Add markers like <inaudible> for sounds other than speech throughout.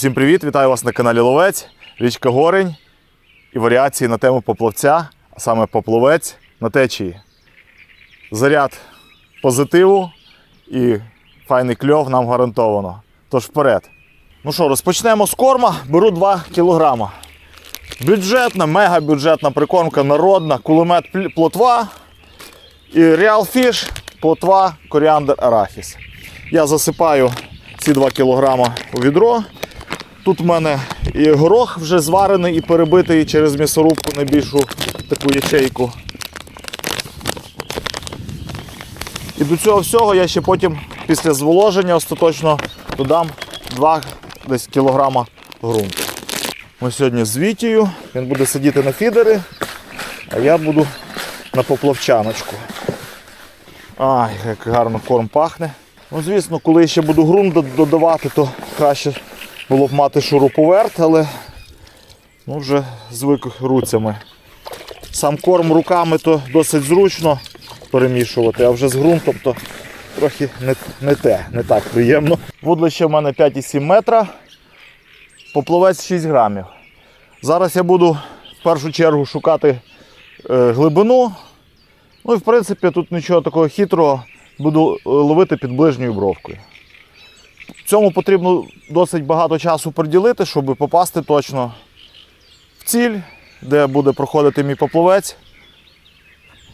Усім привіт! Вітаю вас на каналі Ловець, річка Горень і варіації на тему поплавця, а саме поплавець на течії. Заряд позитиву і файний кльов нам гарантовано. Тож вперед. Ну що, розпочнемо з корма. Беру 2 кілограма. Бюджетна, мегабюджетна прикормка, народна, кулемет плотва і Real Fish, плотва, коріандр, арахіс. Я засипаю ці 2 кг у відро. Тут в мене і горох вже зварений і перебитий через м'ясорубку на більшу таку ячейку. І до цього всього я ще потім після зволоження остаточно додам 2 десь кілограма ґрунту. Ми сьогодні з Вітію, він буде сидіти на фідери, а я буду на поплавчаночку. Ай, як гарно корм пахне. Ну, звісно, коли я ще буду ґрунт додавати, то краще було б мати шуруповерт, але ну, вже звик руцями. Сам корм руками то досить зручно перемішувати, а вже з ґрунтом то трохи не, не те, не так приємно. Вудлище в мене 5,7 метра, поплавець 6 грамів. Зараз я буду в першу чергу шукати е, глибину. Ну і в принципі тут нічого такого хитрого, буду е, ловити під ближньою бровкою. Цьому потрібно досить багато часу приділити, щоб попасти точно в ціль, де буде проходити мій поплавець.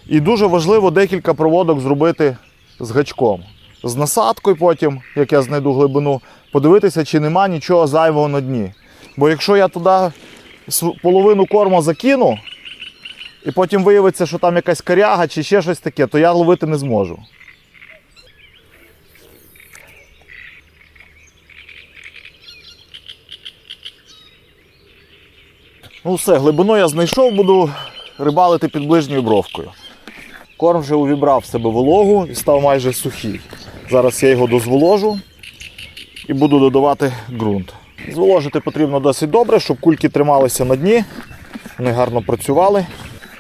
І дуже важливо декілька проводок зробити з гачком. З насадкою потім, як я знайду глибину, подивитися, чи нема нічого зайвого на дні. Бо якщо я туди половину корму закину, і потім виявиться, що там якась коряга чи ще щось таке, то я ловити не зможу. Ну все, глибину я знайшов, буду рибалити під ближньою бровкою. Корм вже увібрав в себе вологу і став майже сухий. Зараз я його дозволожу і буду додавати ґрунт. Зволожити потрібно досить добре, щоб кульки трималися на дні, вони гарно працювали.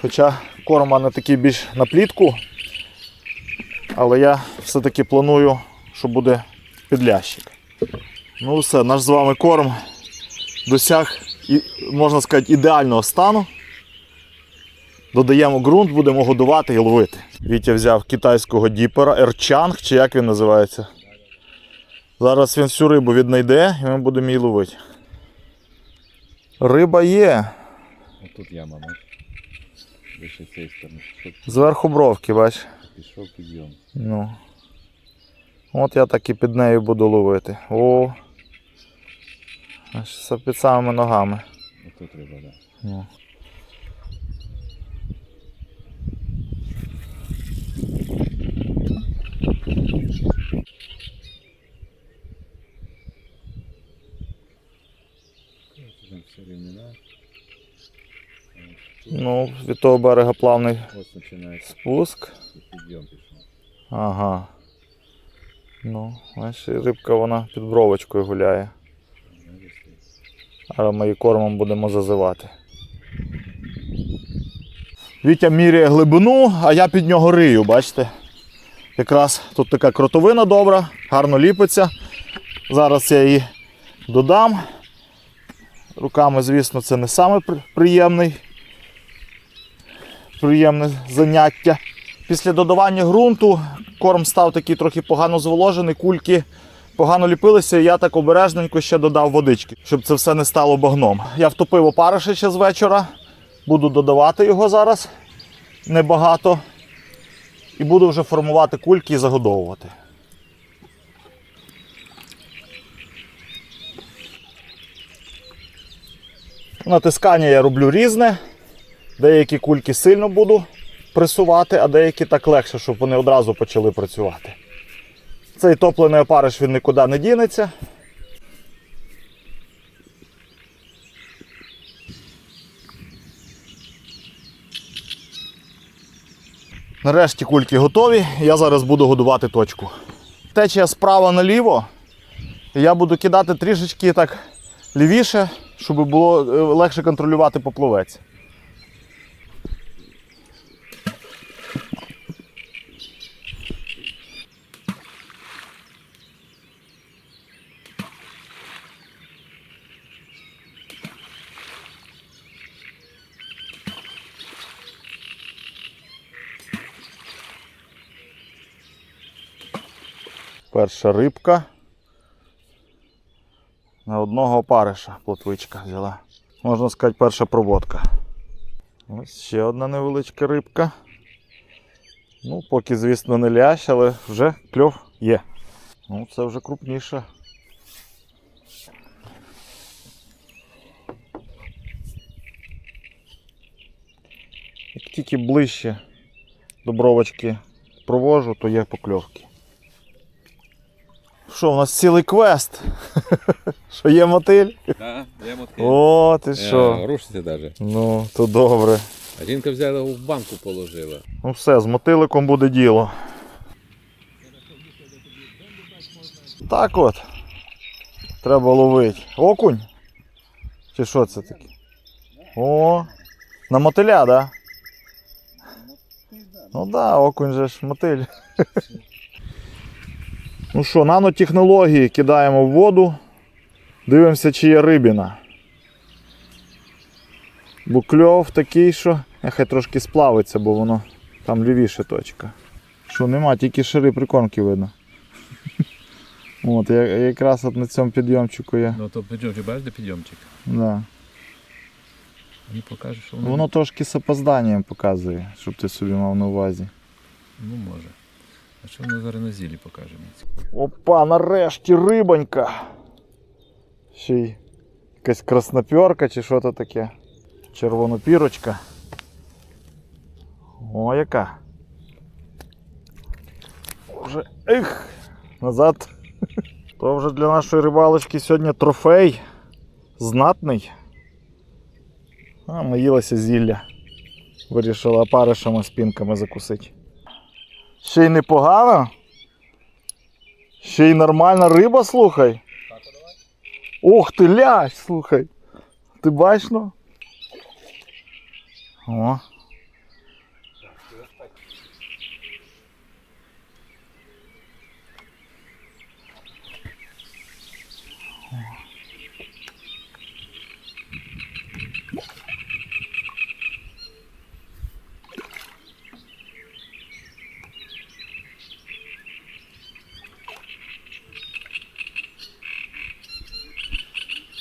Хоча корм мене такий більш на плітку, але я все-таки планую, що буде підлящик. Ну все, наш з вами корм досяг, можна сказати, ідеального стану. Додаємо ґрунт, будемо годувати і ловити. Вітя взяв китайського діпера, ерчанг, чи як він називається. Зараз він всю рибу віднайде і ми будемо її ловити. Риба є. Тут яма, бач. Вище цієї сторони. Зверху бровки, бач. пішов підйом. Ну. От я так і під нею буду ловити. О. Аж під самими ногами. Отут риба, да. Ну. Ну, від того берега плавний Ось починається спуск. підйом пішов. Ага. Ну, бачиш, рибка вона під бровочкою гуляє. Знаєш, ти. А ми її кормом будемо зазивати. Вітя міряє глибину, а я під нього рию, бачите? Якраз тут така кротовина добра, гарно ліпиться. Зараз я її додам. Руками, звісно, це не саме приємний, приємне заняття. Після додавання ґрунту корм став такий трохи погано зволожений, кульки погано ліпилися, і я так обережненько ще додав водички, щоб це все не стало багном. Я втопив опариша ще з вечора, буду додавати його зараз небагато. І буду вже формувати кульки і загодовувати. Натискання я роблю різне. Деякі кульки сильно буду пресувати, а деякі так легше, щоб вони одразу почали працювати. Цей топлений опариш він нікуди не дінеться. Нарешті кульки готові. Я зараз буду годувати точку. Течія справа наліво. Я буду кидати трішечки так лівіше, щоб було е, легше контролювати поплавець. Перша рибка. На одного опариша плотвичка взяла. Можна сказати, перша проводка. Ось ще одна невеличка рибка. Ну, поки, звісно, не лящ, але вже кльов є. Ну, це вже крупніше. Як тільки ближче до бровочки провожу, то є покльовки. Що, у нас цілий квест? <laughs> Що є мотиль? Так, я мотки. О, ти що? Рушиться навіть. Ну, то добре. А жінка взяла його в банку положила. Ну все, з мотиликом буде діло. Так от. Треба ловити. Окунь? Чи що це таке? О, на мотиля, да? Ну так, да, окунь же ж мотиль. <laughs> Ну що, нанотехнології кидаємо в воду. Дивимося, чи є рибіна. Бо кльов такий, що нехай трошки сплавиться, бо воно там лівіше точка. Що нема, тільки шири прикормки видно. <laughs> От, я, якраз от на цьому підйомчику є. Ну то підйомчик, бачиш, де підйомчик? Да. Він покаже, що воно. Воно трошки з опозданням показує, щоб ти собі мав на увазі. Ну може. А що воно зараз на зілі покаже мені? Опа, нарешті рибонька. Ще й якась краснопьорка чи що то таке. Червонопірочка. О, яка. Вже ех, назад. <laughs> То вже для нашої рибалочки сьогодні трофей. Знатний. А, наїлася зілля. Вирішила опаришами спінками закусити. Ще й непогано. Ще й нормальна риба, слухай. Ох ти лясь, слухай. Ти бачиш, ну? О.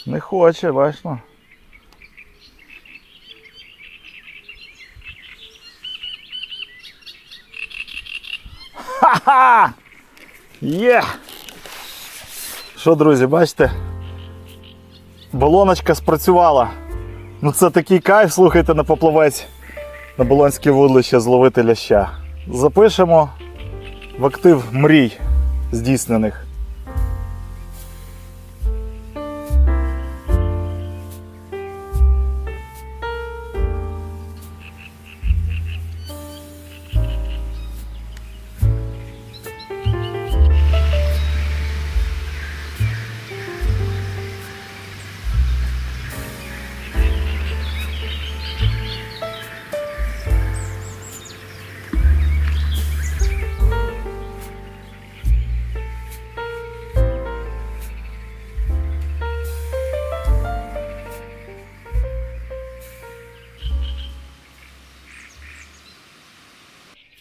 Не хоче, бачиш, ну. Ха-ха! Є! Що, друзі, бачите? Балоночка спрацювала. Ну це такий кайф, слухайте, на поплавець на Болонське вудлище зловити ляща. Запишемо в актив мрій здійснених.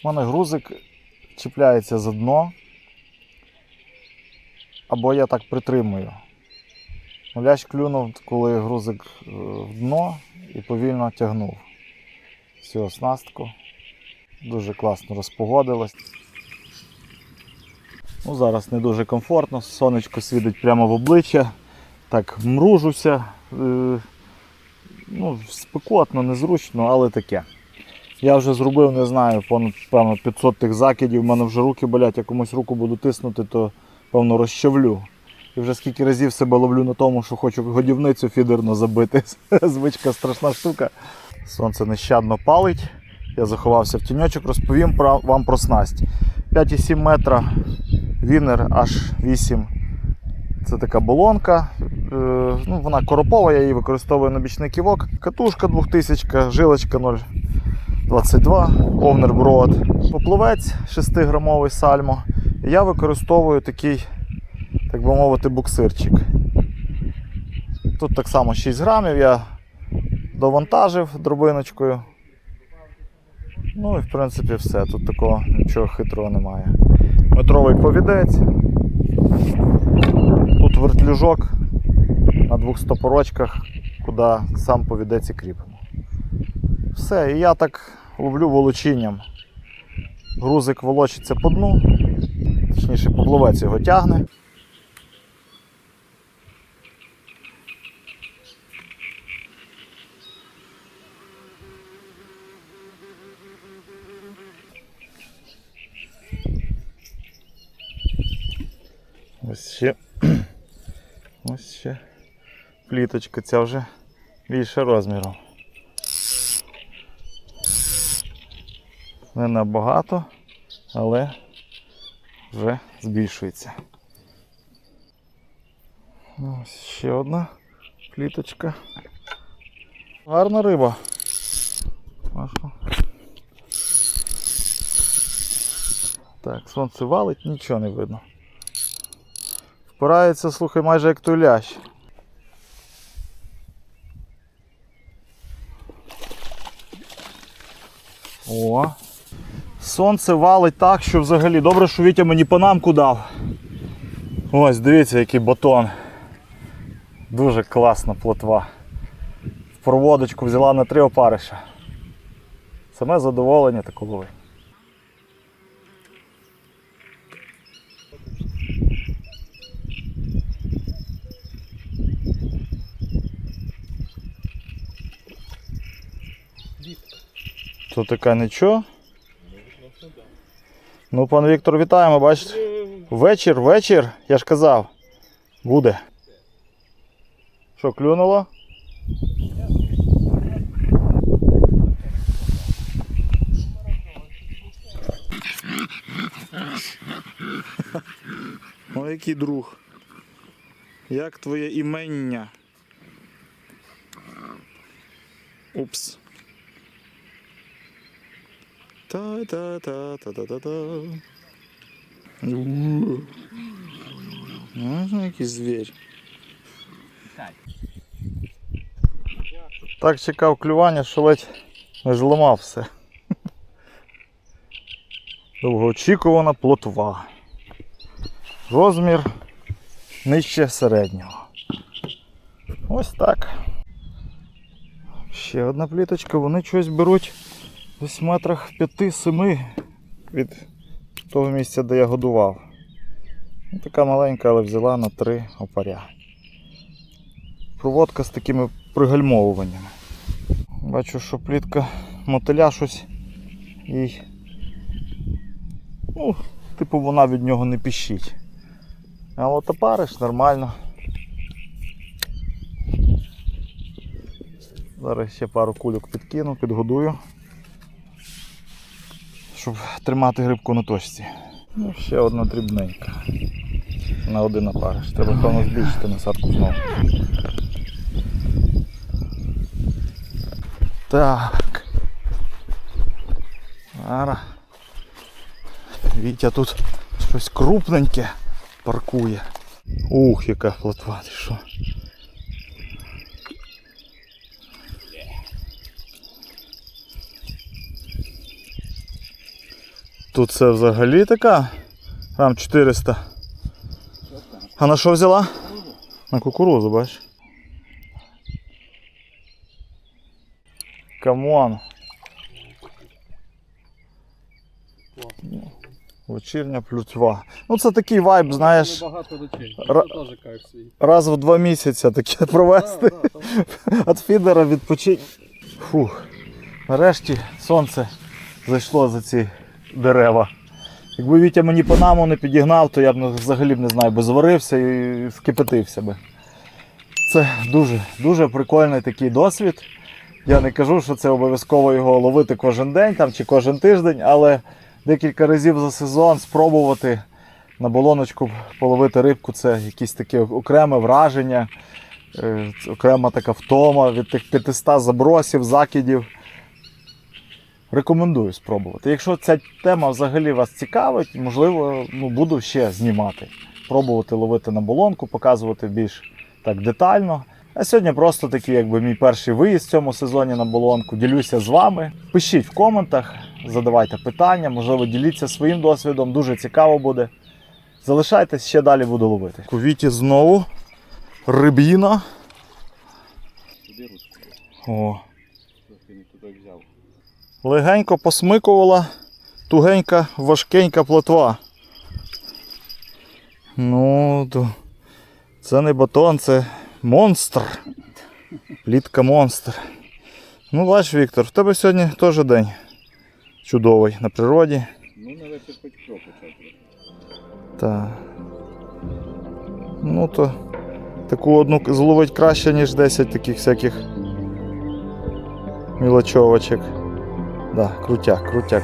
У мене грузик чіпляється за дно. Або я так притримую. Ну, клюнув, коли грузик е, в дно і повільно тягнув. Всю оснастку. Дуже класно розпогодилось. Ну, зараз не дуже комфортно, сонечко світить прямо в обличчя. Так, мружуся. Е, ну, спекотно, незручно, але таке. Я вже зробив, не знаю, понад певно 500 тих закидів. У мене вже руки болять, я комусь руку буду тиснути, то певно розчавлю. І вже скільки разів себе ловлю на тому, що хочу годівницю фідерно забити. <laughs> Звичка страшна штука. Сонце нещадно палить. Я заховався в тіньочок, розповім про, вам про снасть. 5,7 метра, вінер H8. Це така болонка. Е, ну, вона коропова, я її використовую на бічний ківок. Катушка 2000, жилочка 0. 22 Овнерброд. Поплавець 6-грамовий сальмо. Я використовую такий, так би мовити, буксирчик. Тут так само 6 грамів я довантажив дробиночкою. Ну і в принципі все. Тут такого нічого хитрого немає. Метровий повідець. тут вертлюжок на двох стопорочках, куди сам повідець і кріпимо. Все, і я так ловлю волочінням. Грузик волочиться по дну, точніше, поплавець його тягне. Ось ще. Ось ще пліточка, ця вже більше розміром. Не набагато, але вже збільшується. Ось ще одна пліточка. Гарна риба. Так, сонце валить, нічого не видно. Впирається, слухай, майже як той лящ. О. Сонце валить так, що взагалі добре, що Вітя мені панамку дав. Ось, дивіться, який батон. Дуже класна плотва. В проводочку взяла на три опариша. Саме задоволення таку лови. То така нічого. Ну, пан Віктор, вітаємо, бачите? Вечір, вечір, я ж казав. Буде. Що, клюнуло? О, який друг. Як твоє імення? Упс. Та-та-та-та-та-та-та. Ну, якийсь звір. Так чекав клювання, що ледь не зламав все. Довгоочікувана плотва. Розмір нижче середнього. Ось так. Ще одна пліточка, вони щось беруть десь в метрах 5-7 від того місця, де я годував. Ну, Така маленька, але взяла на три опаря. Проводка з такими пригальмовуваннями. Бачу, що плітка мотиля щось їй. Ну, типу вона від нього не піщить. А от опариш нормально. Зараз ще пару кульок підкину, підгодую. Щоб тримати грибку на точці. Ну, ще одна дрібненька. На один опариш. Треба певно збільшити насадку знову. Так. Зараз. Вітя тут щось крупненьке паркує. Ух, яка плотва, ти що. Тут це взагалі така. Грам 400. А на що взяла? На кукурузу, бач. Камон. Вечірня плютва. Ну це такий вайб, знаєш, раз в два місяці таке провести. Від <laughs> фідера відпочити. Фух. Нарешті сонце зайшло за ці дерева. Якби Вітя мені панаму не підігнав, то я б взагалі б не знаю, би зварився і скипятився би. Це дуже, дуже прикольний такий досвід. Я не кажу, що це обов'язково його ловити кожен день там, чи кожен тиждень, але декілька разів за сезон спробувати на болоночку половити рибку це якесь таке окреме враження, е, окрема така втома від тих 500 забросів, закидів. Рекомендую спробувати. Якщо ця тема взагалі вас цікавить, можливо, ну, буду ще знімати. Пробувати ловити на болонку, показувати більш так детально. А сьогодні просто такий, якби мій перший виїзд в цьому сезоні на болонку. Ділюся з вами. Пишіть в коментах, задавайте питання, можливо, діліться своїм досвідом. Дуже цікаво буде. Залишайтесь, ще далі буду ловити. У Віті знову рибіна. О, Трохи не туди взяв. Легенько посмикувала тугенька, важкенька плотва. Ну, то це не батон, це монстр. Плітка монстр. Ну, бач, Віктор, в тебе сьогодні теж день чудовий на природі. Ну, на вечір хоч кров почати. Та. Ну то таку одну зловить краще, ніж 10 таких всяких мілочовочок. Да, крутяк, крутяк, крутяк.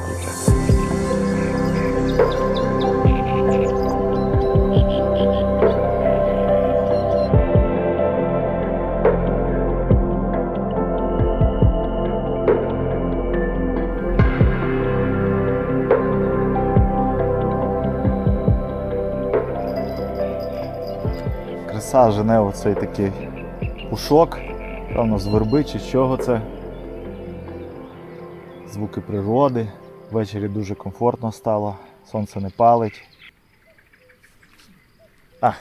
Краса жене оцей такий пушок. Певно, з верби чи чого це. Звуки природи. Ввечері дуже комфортно стало, сонце не палить. А.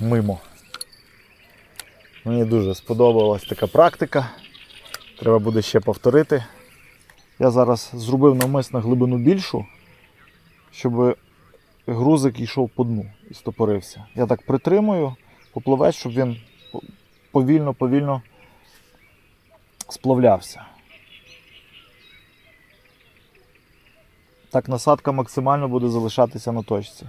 Мимо. Мені дуже сподобалась така практика. Треба буде ще повторити. Я зараз зробив навмисно глибину більшу, щоб грузик йшов по дну і стопорився. Я так притримую, попливець, щоб він повільно-повільно сплавлявся. Так насадка максимально буде залишатися на точці.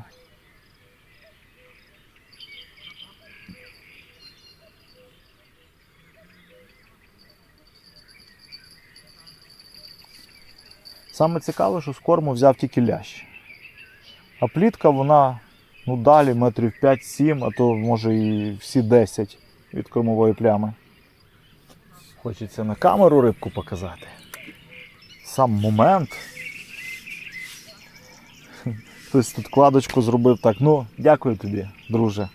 Саме цікаве, що з корму взяв тільки лящ. А плітка вона ну, далі метрів 5-7, а то може і всі 10 від кормової плями. Хочеться на камеру рибку показати. Сам момент. Хтось тут кладочку зробив так. Ну, дякую тобі, друже.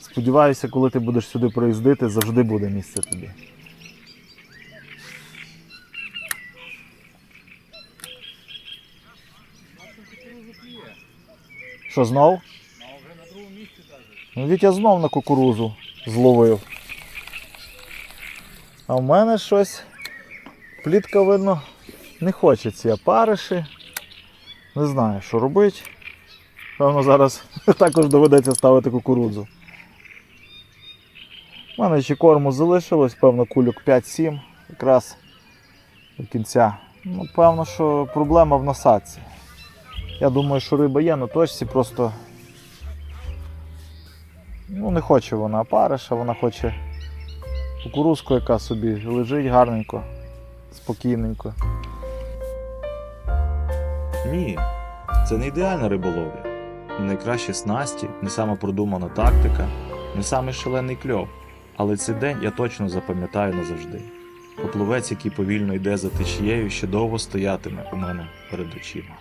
Сподіваюся, коли ти будеш сюди приїздити, завжди буде місце тобі. Що знов? Ну, Вітя знов на кукурузу зловив. А в мене щось плітка видно не хоче ці опариші. Не знаю, що робити. Певно, зараз <laughs> також доведеться ставити кукурудзу. У мене ще корму залишилось, певно, кульок 5-7 якраз до кінця. Ну, певно, що проблема в насадці. Я думаю, що риба є на точці, просто ну, не хоче вона опариша, вона хоче кукурузку, яка собі лежить гарненько, спокійненько. Ні, це не ідеальна риболовля. Найкращі снасті, не сама продумана тактика, не самий шалений кльов. Але цей день я точно запам'ятаю назавжди. Поплавець, який повільно йде за течією, ще довго стоятиме у мене перед очима.